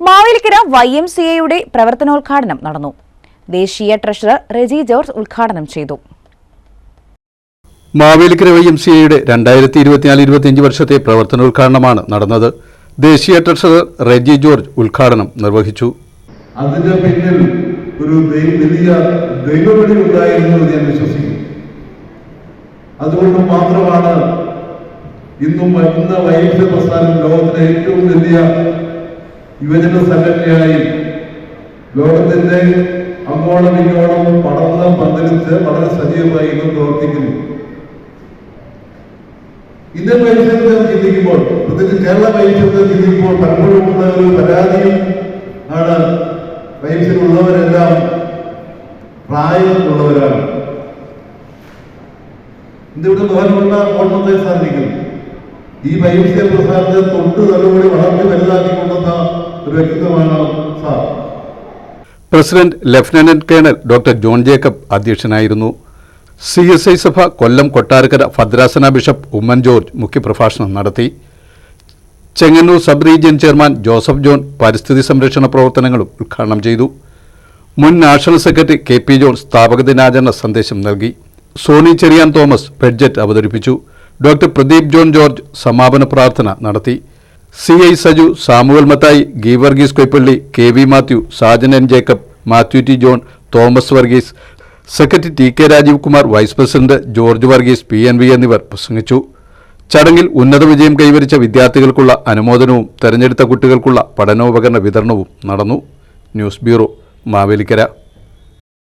Mavelikkara Y M C എയുടെ പ്രവർത്തനോദ്ഘാടനം നടന്നു. ദേശീയ ട്രഷറർ റെജി ജോർജ് ഉദ്ഘാടനം ചെയ്തു. മാവേലിക്കര വൈ എം സി എയുടെ രണ്ടായിരത്തി ഇരുപത്തിനാല് ഇരുപത്തിയഞ്ച് വർഷത്തെ പ്രവർത്തനോദ്ഘാടനമാണ് നടന്നത്. ദേശീയ ട്രഷറർ റെജി ജോർജ് ഉദ്ഘാടനം നിർവഹിച്ചു. അതിന്റെ പിന്നിൽ ഒരു വലിയ ദൈവവിളി ഉണ്ടായിരുന്നു എന്ന് ഞാൻ വിശ്വസിക്കുന്നു. അതുകൊണ്ട് മാത്രമാണ് ഇന്നും ഇന്ന് വൈദ്യുത പ്രസ്ഥാനം ലോകത്തിലെ ഏറ്റവും വലിയ യുവജന സംഘടനയായി ലോകത്തിന്റെ അങ്ങോളം ഇങ്ങോളം പടർന്ന് പന്തലിച്ച് വളരെ സജീവമായി ഇന്ന് പ്രവർത്തിക്കുന്നു. ഇന്ത്യൻ വൈദ്യുതത്തെ ചിന്തിക്കുമ്പോൾ പ്രത്യേകിച്ച് കേരള വൈദ്യുതത്തെ ചിന്തിക്കുമ്പോൾ പലപ്പോഴും ഉള്ള ഒരു പരാതിയും ആണ് വൈദ്യുതിലുള്ളവരെല്ലാം പ്രായമുള്ളവരാണ്. ഇന്ത്യയുടെ ബഹുമാനപ്പെട്ട ഓർമ്മത്തെ സാധിക്കും ഈ വൈദ്യുത പ്രസ്ഥാനത്തെ തൊട്ട് president lieutenant colonel doctor John Jacob അധ്യക്ഷനായിരുന്നു. സി എസ് ഐ സഭ കൊല്ലം കൊട്ടാരക്കര ഭദ്രാസന ബിഷപ്പ് ഉമ്മൻ ജോർജ് മുഖ്യപ്രഭാഷണം നടത്തി. Chengannur sub region chairman Joseph John പരിസ്ഥിതി സംരക്ഷണ പ്രവർത്തനങ്ങളും ഉദ്ഘാടനം ചെയ്തു. മുൻ national secretary K P John സ്ഥാപക ദിനാചരണ സന്ദേശം നൽകി. സോണി ചെറിയാൻ തോമസ് ബഡ്ജറ്റ് അവതരിപ്പിച്ചു. ഡോക്ടർ പ്രദീപ് ജോൺ ജോർജ് സമാപന പ്രാർത്ഥന നടത്തി. C I Saju Samuel Mathai Geevarghese Koipally K V Mathew Sajan N Jacob Mathew T John Thomas Varghese. Secretary T K Rajeev Kumar vice president George Varghese P N V എന്നിവർ പ്രസംഗിച്ചു. ചടങ്ങിൽ ഉന്നത വിജയം കൈവരിച്ച വിദ്യാർത്ഥികൾക്കുള്ള അനുമോദനവും തെരഞ്ഞെടുത്ത കുട്ടികൾക്കുള്ള പഠനോപകരണ വിതരണവും നടന്നു. News bureau Mavelikkara.